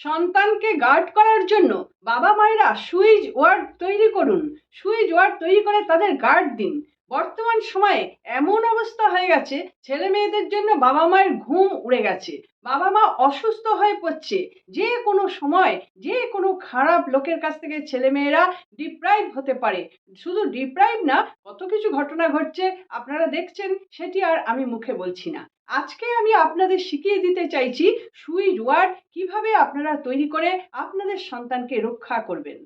সন্তানকে গার্ড করার জন্য বাবা মায়েরা সুইচ ওয়ার্ড তৈরি করুন। সুইচ ওয়ার্ড তৈরি করে তাদের গার্ড দিন। বর্তমান সময়ে এমন অবস্থা হয়ে গেছে, ছেলে মেয়েদের জন্য বাবা মায়ের ঘুম উড়ে গেছে। বাবা মা অসুস্থ হয়ে পড়ছে। যে কোনো সময়, যে কোনো খারাপ লোকের কাছ থেকে ছেলে মেয়েরা ডিপ্রাইভ হতে পারে। শুধু ডিপ্রাইভ না, কত কিছু ঘটনা ঘটছে, আপনারা দেখছেন, সেটি আর আমি মুখে বলছি না। আজকে আমি আপনাদের শিখিয়ে দিতে চাইছি সুইচ ওয়ার্ড কীভাবে আপনারা তৈরি করে আপনাদের সন্তানকে রক্ষা করবেন।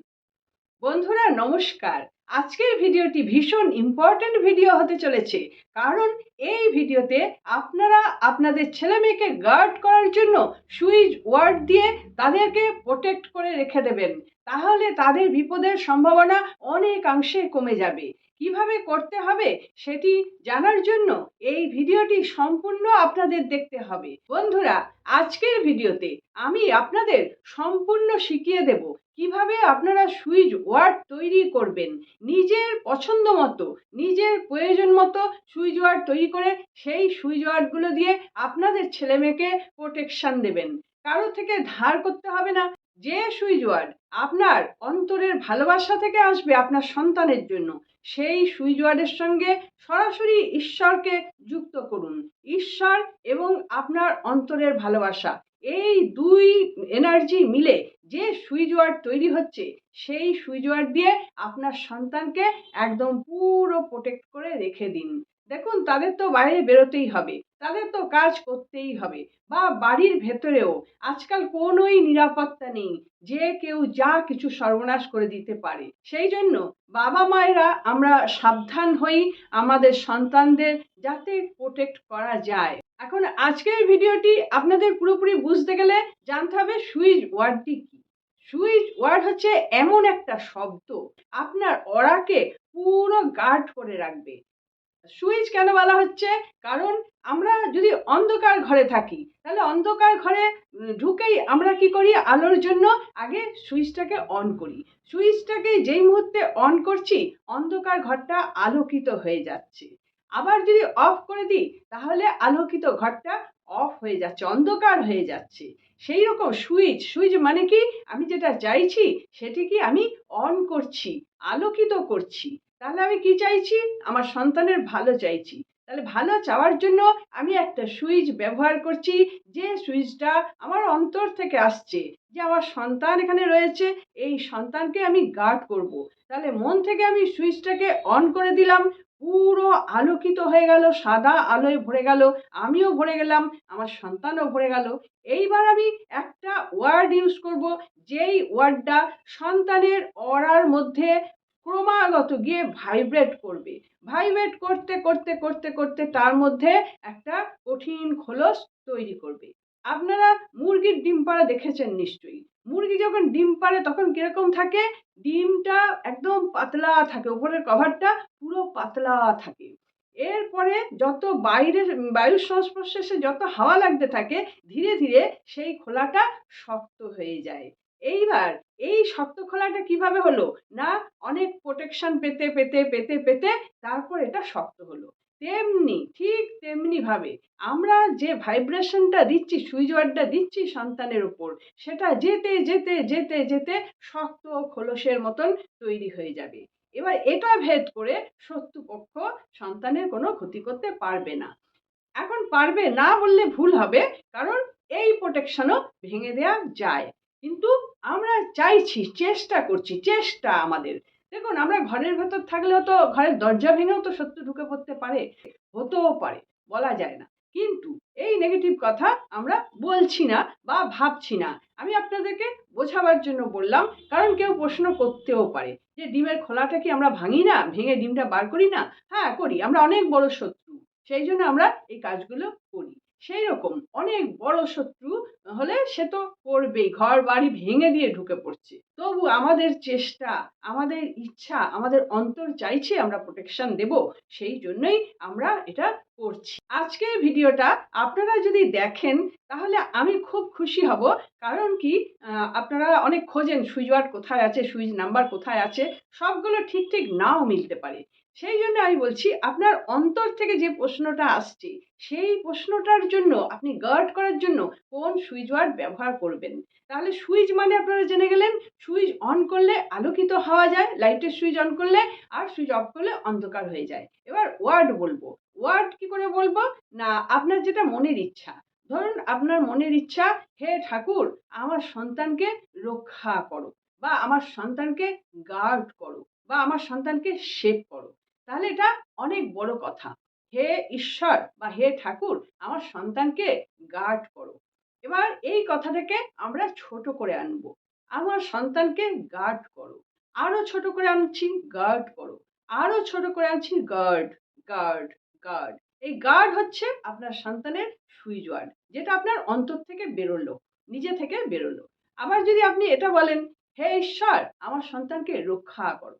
বন্ধুরা, নমস্কার। আজকের ভিডিওটি ভীষণ ইম্পর্ট্যান্ট ভিডিও হতে চলেছে। কারণ এই ভিডিওতে আপনারা আপনাদের ছেলে মেয়েকে গার্ড করার জন্য সুইচ ওয়ার্ড দিয়ে তাদেরকে প্রোটেক্ট করে রেখে দেবেন। তাহলে তাদের বিপদের সম্ভাবনা অনেকাংশে কমে যাবে। কীভাবে করতে হবে সেটি জানার জন্য এই ভিডিওটি সম্পূর্ণ আপনাদের দেখতে হবে। বন্ধুরা, আজকের ভিডিওতে আমি আপনাদের সম্পূর্ণ শিখিয়ে দেব কীভাবে আপনারা সুইচ ওয়ার্ড তৈরি করবেন? নিজের পছন্দ মতো, নিজের প্রয়োজন মতো সুইচ ওয়ার্ড তৈরি করে সেই সুইচ ওয়ার্ডগুলো দিয়ে আপনাদের ছেলে মেয়েকে প্রোটেকশন দেবেন। কারও থেকে ধার করতে হবে না। যে সুইচ ওয়ার্ড আপনার অন্তরের ভালোবাসা থেকে আসবে আপনার সন্তানের জন্য, সেই সুইচ ওয়ার্ডের সঙ্গে সরাসরি ঈশ্বরকে যুক্ত করুন। ঈশ্বর এবং আপনার অন্তরের ভালোবাসা। এই দুই এনার্জি মিলে যে সুইচ ওয়ার্ড তৈরি হচ্ছে, সেই সুইচ ওয়ার্ড দিয়ে আপনার সন্তানকে একদম পুরো প্রোটেক্ট করে রেখে দিন। দেখুন, তাদের তো বাইরে বেরোতেই হবে, তাদের তো কাজ করতেই হবে, বা বাড়ির ভেতরেও আজকাল কোনোই নিরাপত্তা নেই, যে কেউ যা কিছু সর্বনাশ করে দিতে পারে। সেই জন্য বাবা মায়েরা আমরা সাবধান হই, আমাদের সন্তানদের যাতে প্রোটেক্ট করা যায়। এখন আজকের ভিডিওটি আপনাদের পুরোপুরি বুঝতে গেলে জানতে হবে সুইচ ওয়ার্ডটি কি? সুইচ ওয়ার্ড হচ্ছে এমন একটা শব্দ, আপনার অরাকে পুরো গার্ড করে রাখবে। সুইচ কেন বলা হচ্ছে? কারণ আমরা যদি অন্ধকার ঘরে থাকি, তাহলে অন্ধকার ঘরে ঢুকেই আমরা কি করি? আলোর জন্য আগে সুইচটাকে অন করি। সুইচটাকে যেই মুহূর্তে অন করছি, অন্ধকার ঘরটা আলোকিত হয়ে যাচ্ছে। আবার যদি অফ করে দিই, তাহলে আলোকিত ঘরটা অফ হয়ে যাচ্ছে, অন্ধকার হয়ে যাচ্ছে। সেই রকম সুইচ সুইচ মানে কি? আমি যেটা চাইছি সেটি কি আমি অন করছি, আলোকিত করছি। তাহলে আমি কি চাইছি? আমার সন্তানের ভালো চাইছি। তাহলে ভালো চাওয়ার জন্য আমি একটা সুইচ ব্যবহার করছি, যে সুইচটা আমার অন্তর থেকে আসছে, যে আমার সন্তান এখানে রয়েছে, এই সন্তানকে আমি গার্ড করব। তাহলে মন থেকে আমি সুইচটাকে অন করে দিলাম পুরো আলোকিত হয়ে গেল, সাদা আলোয় ভরে গেল, আমিও ভরে গেলাম, আমার সন্তানও ভরে গেল। এইবার আমি একটা ওয়ার্ড ইউজ করব, যেই ওয়ার্ডটা সন্তানের অরার মধ্যে ক্রমাগত গিয়ে ভাইব্রেট করবে। ভাইব্রেট করতে করতে করতে করতে তার মধ্যে একটা কঠিন খোলস তৈরি করবে। আপনারা মুরগির ডিম পাড়া দেখেছেন নিশ্চয়ই। মুরগি যখন ডিম পাড়ে তখন কীরকম থাকে? ডিমটা একদম পাতলা থাকে উপরের কভারটা পুরো পাতলা থাকে। এরপরে যত বাইরে বায়ুর সংস্পর্শে এসে যত হাওয়া লাগতে থাকে, ধীরে ধীরে সেই খোলাটা শক্ত হয়ে যায়। এইবার এই শক্ত খোলাটা কীভাবে হলো? না, অনেক প্রোটেকশন পেতে পেতে পেতে পেতে তারপর এটা শক্ত হলো। তেমনি, ঠিক তেমনি ভাবে আমরা যে ভাইব্রেশনটা দিচ্ছি, সুইচ ওয়ার্ডটা দিচ্ছি সন্তানের উপর সেটা যেতে যেতে যেতে যেতে শক্ত খোলসের মতন তৈরি হয়ে যাবে। এবার এটা ভেদ করে শত্রুপক্ষ সন্তানের কোনো ক্ষতি করতে পারবে না। এখন পারবে না বললে ভুল হবে, কারণ এই প্রোটেকশনও ভেঙে দেওয়া যায়। কিন্তু আমরা চাইছি, চেষ্টা করছি, চেষ্টা আমাদের। দেখুন, আমরা ঘরের ভেতর থাকলেও তো ঘরের দরজা ভেঙেও তো শত্রু ঢুকে পড়তে পারে, হতেও পারে, বলা যায় না। কিন্তু এই নেগেটিভ কথা আমরা বলছি না বা ভাবছি না। আমি আপনাদেরকে বোঝাবার জন্য বললাম, কারণ কেউ প্রশ্ন করতেও পারে যে ডিমের খোলাটা কি আমরা ভাঙি না, ভেঙে ডিমটা বার করি না? হ্যাঁ করি, আমরা অনেক বড় শত্রু, সেই জন্য আমরা এই কাজগুলো করি। সেই রকম অনেক বড় শত্রু হলে সে তো করবেই ঘর বাড়ি ভেঙে দিয়ে ঢুকে পড়ছে। তবু আমাদের চেষ্টা, আমাদের ইচ্ছা, আমাদের অন্তর চাইছে আমরা প্রোটেকশন দেব, সেই জন্যই আমরা এটা করছি। আজকের ভিডিওটা আপনারা যদি দেখেন, তাহলে আমি খুব খুশি হব। কারণ কি আপনারা অনেক খোঁজেন সুইচ ওয়ার্ড কোথায় আছে, সুইচ নাম্বার কোথায় আছে, সবগুলো ঠিক ঠিক নাও মিলতে পারে। সেই জন্য আমি বলছি, আপনার অন্তর থেকে যে প্রশ্নটা আসছে, সেই প্রশ্নটার জন্য, আপনি গার্ড করার জন্য কোন সুইচ ওয়ার্ড ব্যবহার করবেন? তাহলে সুইচ মানে আপনারা জেনে গেলেন সুইচ অন করলে আলোকিত হওয়া যায় লাইটের সুইচ অন করলে আর সুইচ অফ করলে অন্ধকার হয়ে যায়। এবার ওয়ার্ড বলব। ওয়ার্ড কি করে বলব? না, আপনার যেটা মনের ইচ্ছা। ধরুন আপনার মনের ইচ্ছা, হে ঠাকুর, আমার সন্তানকে রক্ষা করো বা আমার সন্তানকে গার্ড করো বা আমার সন্তানকে সেভ করো। তাহলে এটা অনেক বড় কথা। হে ঈশ্বর বা হে ঠাকুর, আমার সন্তানকে গার্ড করো। এবার এই কথাটাকে আমরা ছোট করে আনব। আমার সন্তানকে গার্ড করো। আরও ছোট করে আনছি গার্ড করো। আরও ছোট করে আনছি গার্ড গার্ড গার্ড এই গার্ড হচ্ছে আপনার সন্তানের সুইচ ওয়ার্ড যেটা আপনার অন্তর থেকে বেরোলো, নিজে থেকে বেরোলো। আবার যদি আপনি এটা বলেন, হে ঈশ্বর, আমার সন্তানকে রক্ষা করো।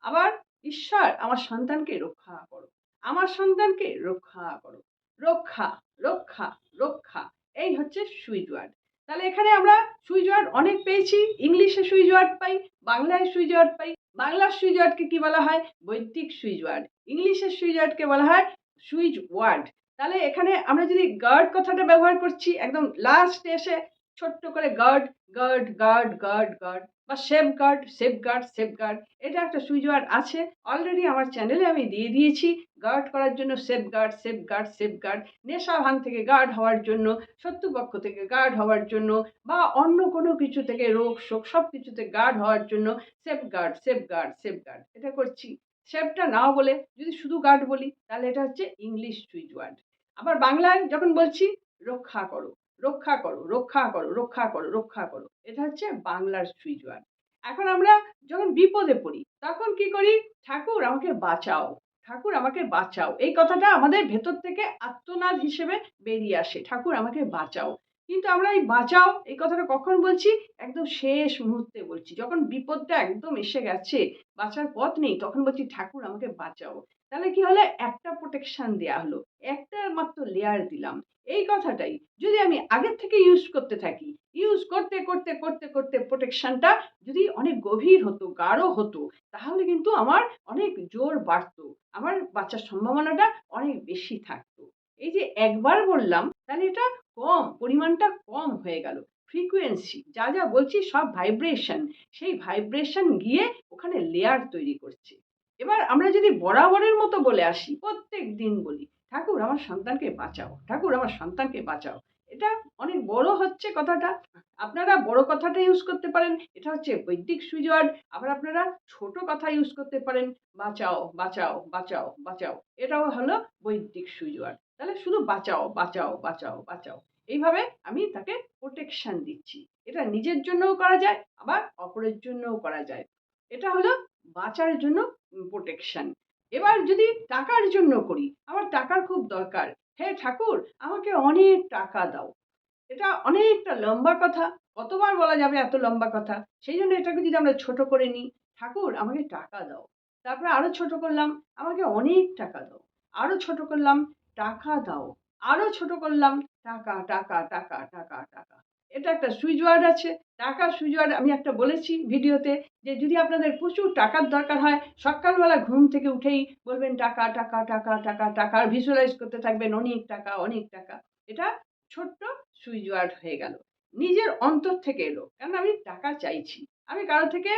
আবার ঈশ্বর, আমার সন্তানকে রক্ষা করো। আমার সন্তানকে রক্ষা করো। রক্ষা রক্ষা রক্ষা। এই হচ্ছে সুইচ ওয়ার্ড। তাহলে এখানে আমরা সুইচ ওয়ার্ড অনেক পেয়েছি। ইংলিশে সুইচ ওয়ার্ড পাই, বাংলায় সুইচ ওয়ার্ড পাই। বাংলার সুইচ ওয়ার্ডকে কি বলা হয়? বৈদিক সুইচ ওয়ার্ড। ইংলিশের সুইচ ওয়ার্ডকে বলা হয় সুইচ ওয়ার্ড। তাহলে এখানে আমরা যদি গার্ড কথাটা ব্যবহার করছি, একদম লাস্টে এসে ছোট্ট করে guard guard guard guard guard বা safeguard safeguard safeguard এটা একটা সুইচ ওয়ার্ড আছে। অলরেডি আমার চ্যানেলে আমি দিয়ে দিয়েছি। গার্ড করার জন্য safeguard safeguard safeguard নেশা ভান থেকে গার্ড হওয়ার জন্য, শত্রুপক্ষ থেকে গার্ড হওয়ার জন্য বা অন্য কোনো কিছু থেকে রোগ, শোক সব কিছুতে গার্ড হওয়ার জন্য safeguard safeguard safeguard এটা করছি। সেফটা নাও বলে যদি শুধু গার্ড বলি তাহলে এটা হচ্ছে ইংলিশ সুইচ ওয়ার্ড আবার বাংলায় যখন বলছি, রক্ষা করো। রক্ষা করো রক্ষা করো রক্ষা করো রক্ষা করো। এটা হচ্ছে বাংলার সুইচ এখন আমরা যখন বিপদে পড়ি, তখন কি করি? ঠাকুর, আমাকে বাঁচাও, ঠাকুর, আমাকে বাঁচাও। এই কথাটা আমাদের ভেতর থেকে আত্মনাদ হিসেবে বেরিয়ে আসে। ঠাকুর, আমাকে বাঁচাও। কিন্তু আমরা এই বাঁচাও, এই কথাটা কখন বলছি? একদম শেষ মুহূর্তে বলছি। যখন বিপদটা একদম এসে গেছে, বাঁচার পথ নেই, তখন বলছি, ঠাকুর, আমাকে বাঁচাও। তাহলে কি হলো? একটা প্রোটেকশন দেওয়া হলো। একটা মাত্র লেয়ার দিলাম। এই কথাটাই যদি আমি আগের থেকে ইউজ করতে থাকি ইউজ করতে করতে করতে করতে প্রোটেকশনটা যদি অনেক গভীর হতো, গাঢ় হতো, তাহলে কিন্তু আমার অনেক জোর বাড়তো। আমার বাচ্চার সম্ভাবনাটা অনেক বেশি থাকতো। এই যে একবার বললাম, তাহলে এটা কম, পরিমাণটা কম হয়ে গেল। ফ্রিকোয়েন্সি যা যা বলছি সব ভাইব্রেশন সেই ভাইব্রেশন গিয়ে ওখানে লেয়ার তৈরি করছে। এবার আমরা যদি বরাবরের মতো বলে আসি, প্রত্যেক দিন বলি, ঠাকুর, আমার সন্তানকে বাঁচাও, ঠাকুর, আমার সন্তানকে বাঁচাও। এটা অনেক বড় হচ্ছে কথাটা। আপনারা বড় কথাটা ইউজ করতে পারেন, এটা হচ্ছে বৈদিক সুইজওয়ার্ড আবার আপনারা ছোট কথা ইউজ করতে পারেন, বাঁচাও বাঁচাও বাঁচাও বাঁচাও। এটাও হলো বৈদিক সুইজওয়ার্ড তাহলে শুধু বাঁচাও বাঁচাও বাঁচাও বাঁচাও। এইভাবে আমি তাকে প্রোটেকশন দিচ্ছি। এটা নিজের জন্যও করা যায়, আবার অপরের জন্যও করা যায়। এটা হলো বাঁচার জন্য প্রোটেকশন এবার যদি টাকার জন্য করি, আমার টাকার খুব দরকার। হে ঠাকুর, আমাকে অনেক টাকা দাও। এটা অনেকটা লম্বা কথা, কতবার বলা যাবে এত লম্বা কথা? সেই জন্য এটাকে যদি আমরা ছোট করে নিই, ঠাকুর, আমাকে টাকা দাও। তারপরে আরও ছোট করলাম, আমাকে অনেক টাকা দাও। আরও ছোট করলাম, টাকা দাও। আরও ছোট করলাম, টাকা টাকা টাকা টাকা টাকা। এটা একটা সুইচ ওয়ার্ড আছে, টাকা সুইচ ওয়ার্ড আমি একটা বলেছি ভিডিওতে যে যদি আপনাদের প্রচুর টাকার দরকার হয়, সকালবেলা ঘুম থেকে উঠেই বলবেন টাকা টাকা টাকা টাকা টাকা ভিজুয়ালাইজ করতে থাকবেন অনেক টাকা অনেক টাকা। এটা ছোট্ট সুইচ ওয়ার্ড হয়ে গেল। নিজের অন্তর থেকে এলো, কারণ আমি টাকা চাইছি। আমি কারও থেকে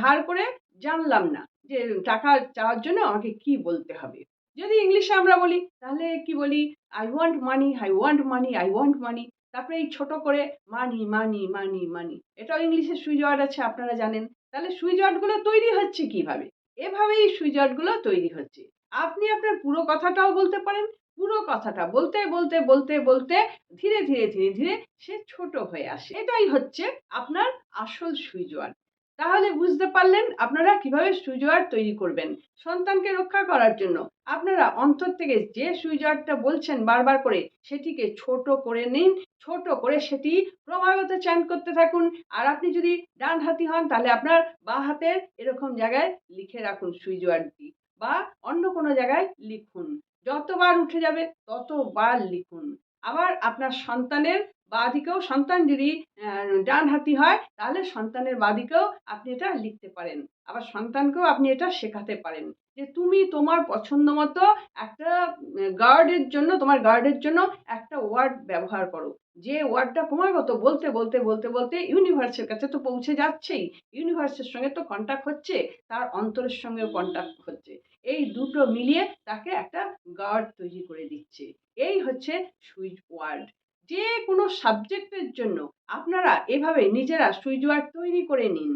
ধার করে জানলাম না যে টাকা চাওয়ার জন্য আমাকে কি বলতে হবে। যদি ইংলিশে আমরা বলি, তাহলে কি বলি? I want money I want money I want money তারপরে এই ছোট করে মানি মানি মানি মানি। এটাও ইংলিশে সুইচ ওয়ার্ড আছে, আপনারা জানেন। তাহলে সুইচ ওয়ার্ডগুলো তৈরি হচ্ছে কীভাবে? এভাবেই সুইচ ওয়ার্ডগুলো তৈরি হচ্ছে। আপনি আপনার পুরো কথাটাও বলতে পারেন, পুরো কথাটা বলতে বলতে বলতে বলতে ধীরে ধীরে ধীরে ধীরে সে ছোট হয়ে আসে। এটাই হচ্ছে আপনার আসল সুইচ ওয়ার্ড। তাহলে বুঝতে পারলেন আপনারা কীভাবে সুইচ ওয়ার্ড তৈরি করবেন সন্তানকে রক্ষা করার জন্য। আপনারা অন্তর থেকে যে সুইচ ওয়ার্ডটা বলছেন বারবার করে, সেটিকে ছোট করে নিন ছোট করে সেটি ক্রমাগত চ্যান করতে থাকুন। আর আপনি যদি ডান হাতি হন, তাহলে আপনার বা হাতের এরকম জায়গায় লিখে রাখুন সুইচ ওয়ার্ডটি বা অন্য কোনো জায়গায় লিখুন। যতবার উঠে যাবে, ততবার লিখুন। আবার আপনার সন্তানের বাদিকেও, সন্তান যদি ডান হাতি হয়, তাহলে সন্তানের বাদিকেও আপনি এটা লিখতে পারেন। আবার সন্তানকেও আপনি এটা শেখাতে পারেন যে তুমি তোমার পছন্দ মতো একটা গার্ডের জন্য, তোমার গার্ডের জন্য একটা ওয়ার্ড ব্যবহার করো। যে ওয়ার্ডটা ক্রমাগত বলতে বলতে বলতে বলতে ইউনিভার্সের কাছে তো পৌঁছে যাচ্ছেই। ইউনিভার্সের সঙ্গে তো কন্ট্যাক্ট হচ্ছে, তার অন্তরের সঙ্গেও কন্ট্যাক্ট হচ্ছে। এই দুটো মিলিয়ে তাকে একটা গার্ড তৈরি করে দিচ্ছে। এই হচ্ছে সুইচ ওয়ার্ড যে কোনো সাবজেক্টের জন্য আপনারা এভাবে নিজেরা সুইচ ওয়ার্ড তৈরি করে নিন।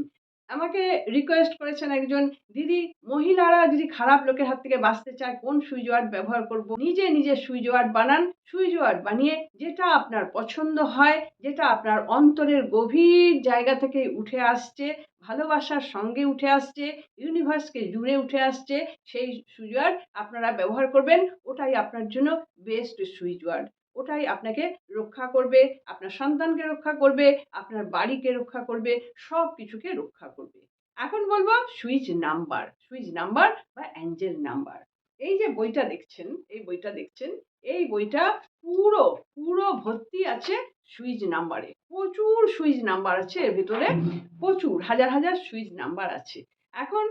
আমাকে রিকোয়েস্ট করেছেন একজন, দিদি, মহিলারা যদি খারাপ লোকের হাত থেকে বাঁচতে চায়, কোন সুইচ ওয়ার্ড ব্যবহার করব? নিজে নিজে সুইচ ওয়ার্ড বানান। সুইচ ওয়ার্ড বানিয়ে যেটা আপনার পছন্দ হয়, যেটা আপনার অন্তরের গভীর জায়গা থেকে উঠে আসছে, ভালোবাসার সঙ্গে উঠে আসছে ইউনিভার্সকে জুড়ে উঠে আসছে, সেই সুইচ ওয়ার্ড আপনারা ব্যবহার করবেন। ওটাই আপনার জন্য বেস্ট সুইচ ওয়ার্ড। ওটাই আপনাকে রক্ষা করবে, আপনার সন্তানকে রক্ষা করবে, আপনার বাড়িকে রক্ষা করবে সব কিছুকে রক্ষা করবে। এখন বলব সুইচ নাম্বার সুইচ নাম্বার বা অ্যাঞ্জেল নাম্বার। এই যে বইটা দেখছেন, এই বইটা দেখছেন, এই বইটা পুরো পুরো ভর্তি আছে সুইচ নাম্বারে। প্রচুর সুইচ নাম্বার আছে এর ভিতরে, প্রচুর, হাজার হাজার সুইচ নাম্বার আছে। এখন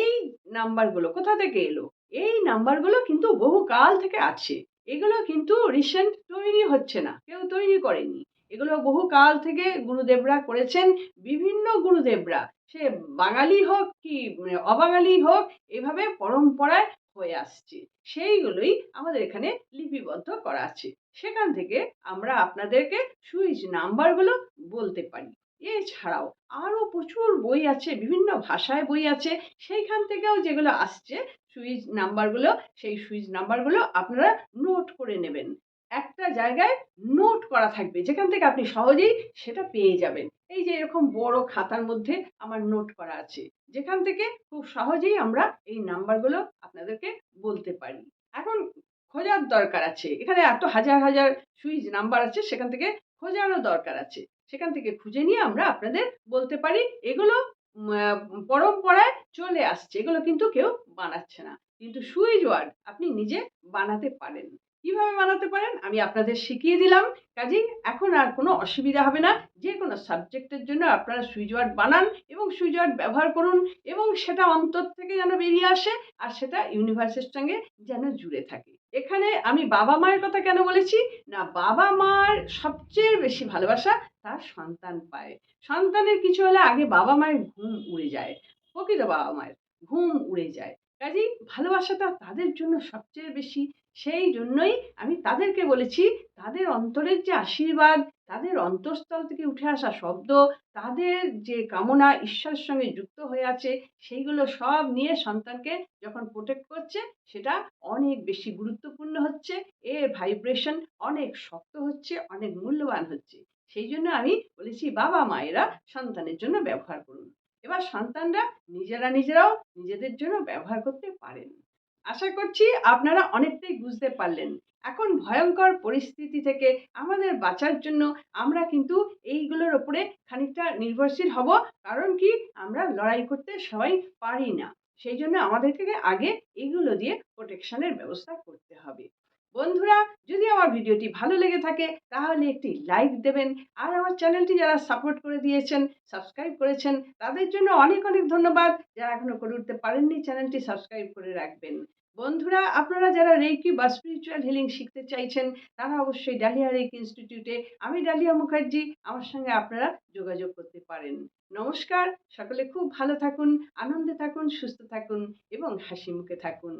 এই নাম্বারগুলো কোথা থেকে এলো? এই নাম্বারগুলো কিন্তু বহু কাল থেকে আছে। এগুলো কিন্তু রিসেন্ট তৈরি হচ্ছে না, কেউ তৈরি করেনি। এগুলো বহু কাল থেকে গুরুদেবরা করেছেন, বিভিন্ন গুরুদেবরা। সে বাঙালি হোক কি অবাঙালি হোক, এভাবে পরম্পরায় হয়ে আসছে। সেইগুলোই আমাদের এখানে লিপিবদ্ধ করা আছে। সেখান থেকে আমরা আপনাদেরকে সুইচ নাম্বারগুলো বলতে পারি। এছাড়াও আরও প্রচুর বই আছে, বিভিন্ন ভাষায় বই আছে। সেইখান থেকেও যেগুলো আসছে সুইচ নাম্বারগুলো সেই সুইচ নাম্বারগুলো আপনারা নোট করে নেবেন। একটা জায়গায় নোট করা থাকবে, যেখান থেকে আপনি সহজেই সেটা পেয়ে যাবেন। এই যে এরকম বড় খাতার মধ্যে আমার নোট করা আছে, যেখান থেকে খুব সহজেই আমরা এই নাম্বারগুলো আপনাদেরকে বলতে পারি। এখন খোঁজার দরকার আছে, এখানে এত হাজার হাজার সুইচ নাম্বার আছে, সেখান থেকে খোঁজারও দরকার আছে। সেখান থেকে খুঁজে নিয়ে আমরা আপনাদের বলতে পারি, এগুলো পরম্পরায় চলে আসছে। এগুলো কিন্তু কেউ বানাচ্ছে না। কিন্তু সুইচ ওয়ার্ড আপনি নিজে বানাতে পারেন। কীভাবে বানাতে পারেন? আমি আপনাদের শিখিয়ে দিলাম। কাজেই এখন আর কোনো অসুবিধা হবে না। যে কোনো সাবজেক্টের জন্য আপনারা সুইচ ওয়ার্ড বানান এবং সুইচ ওয়ার্ড ব্যবহার করুন এবং সেটা অন্তর থেকে যেন বেরিয়ে আসে আর সেটা ইউনিভার্সের সঙ্গে যেন জুড়ে থাকে। এখানে আমি বাবা মায়ের কথা কেন বলেছি? না, বাবা মার সবচেয়ে বেশি ভালোবাসা তার সন্তান পায়। সন্তানের কিছু হলে আগে বাবা মায়ের ঘুম উড়ে যায়, প্রকৃত বাবা মায়ের ঘুম উড়ে যায়। কাজেই ভালোবাসাটা তাদের জন্য সবচেয়ে বেশি সেই জন্যই আমি তাদেরকে বলেছি, তাদের অন্তরের যে আশীর্বাদ, তাদের অন্তঃস্থল থেকে উঠে আসা শব্দ, তাদের যে কামনা ঈশ্বরের সঙ্গে যুক্ত হয়ে আছে, সেইগুলো সব নিয়ে সন্তানকে যখন প্রোটেক্ট করছে, সেটা অনেক বেশি গুরুত্বপূর্ণ হচ্ছে, এর ভাইব্রেশন অনেক শক্ত হচ্ছে, অনেক মূল্যবান হচ্ছে। সেই জন্য আমি বলেছি, বাবা মায়েরা সন্তানের জন্য ব্যবহার করুন। এবার সন্তানরা নিজেরা নিজেরাও নিজেদের জন্য ব্যবহার করতে পারেন। আশা করছি আপনারা অনেকটাই বুঝতে পারলেন। এখন ভয়ঙ্কর পরিস্থিতি থেকে আমাদের বাঁচার জন্য আমরা কিন্তু এইগুলোর ওপরে খানিকটা নির্ভরশীল হব, কারণ কি আমরা লড়াই করতে সবাই পারি না। সেই জন্য আমাদেরকে আগে এগুলো দিয়ে প্রোটেকশনের ব্যবস্থা করতে হবে। বন্ধুরা, যদি আমার ভিডিওটি ভালো লেগে থাকে, তাহলে একটি লাইক দেবেন। আর আমার চ্যানেলটি যারা সাপোর্ট করে দিয়েছেন সাবস্ক্রাইব করেছেন, তাদের জন্য অনেক অনেক ধন্যবাদ। যারা এখনও করে উঠতে পারেননি, চ্যানেলটি সাবস্ক্রাইব করে রাখবেন। বন্ধুরা, আপনারা যারা রেকি বা স্পিরিচুয়াল হিলিং শিখতে চাইছেন, তারা অবশ্যই ডালিয়া রেকি ইনস্টিটিউটে আমি ডালিয়া মুখার্জি আমার সঙ্গে আপনারা যোগাযোগ করতে পারেন। নমস্কার, সকলে খুব ভালো থাকুন, আনন্দে থাকুন, সুস্থ থাকুন এবং হাসি মুখে থাকুন।